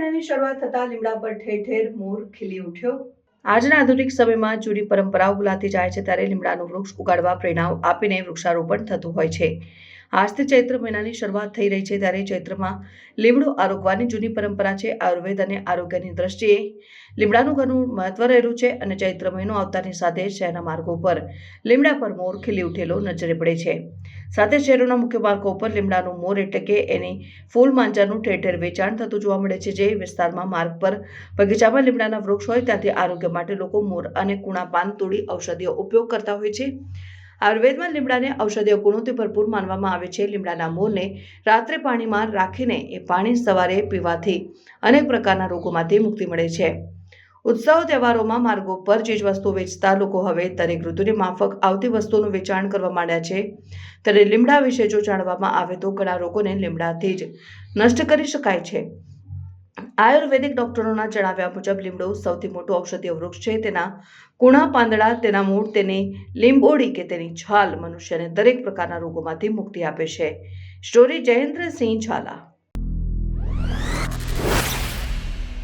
મહિનાની શરૂઆત થતા લીમડા પર ઠેર ઠેર મોર ખીલી ઉઠ્યો. આજના આધુનિક સમયમાં જૂની પરંપરાઓ ભૂલાતી જાય છે ત્યારે લીમડાનું વૃક્ષ ઉગાડવા પ્રેરણા આપીને વૃક્ષારોપણ થતું હોય છે. આજથી ચૈત્ર મહિનાની શરૂઆત થઈ રહી છે ત્યારે ચૈત્રમાં લીમડું આરોગવાની જૂની પરંપરા છે. આયુર્વેદ અને આરોગ્યની દ્રષ્ટિએ લીમડાનું ઘણું મહત્વ રહેલું છે અને ચૈત્ર મહિનો આવતાની સાથે શહેરના માર્ગો પર લીમડા પર મોર ખીલી ઉઠેલો નજરે પડે છે. સાથે શહેરોના મુખ્ય માર્ગો ઉપર લીમડાનું મોર એટલે કે એની ફૂલ માંજાનું ઠેર ઠેર વેચાણ થતું જોવા મળે છે. જે વિસ્તારમાં માર્ગ પર બગીચામાં લીમડાના વૃક્ષ હોય ત્યાંથી આરોગ્ય માટે લોકો મોર અને કુણા પાન તોડી ઔષધિઓ ઉપયોગ કરતા હોય છે. આયુર્વેદમાં લીમડાને ઔષધીય ગુણોથી ભરપૂર માનવામાં આવે છે. લીમડાના મોરને રાત્રે પાણીમાં રાખીને એ પાણી સવારે પીવાથી અનેક પ્રકારના રોગોમાંથી મુક્તિ મળે છે. ઉત્સવ તહેવારોમાં માર્ગો પર ચીજવસ્તુઓ વેચતા લોકો હવે દરેક ઋતુની માફક આવતી વસ્તુઓનું વેચાણ કરવા માંડ્યા છે. ત્યારે લીમડા વિશે જો જાણવામાં આવે તો ઘણા રોગોને લીમડાથી જ નષ્ટ કરી શકાય છે. આયુર્વેદિક ડોક્ટરોના જણાવ્યા મુજબ લીમડો સૌથી મોટું ઔષધીય વૃક્ષ છે. તેના કુણા, પાંદડા, તેના મૂળ, તેની લીંબોડી કે તેની છાલ મનુષ્યને દરેક પ્રકારના રોગોમાંથી મુક્તિ આપે છે. સ્ટોરી જયેન્દ્રસિંહ ઝાલા.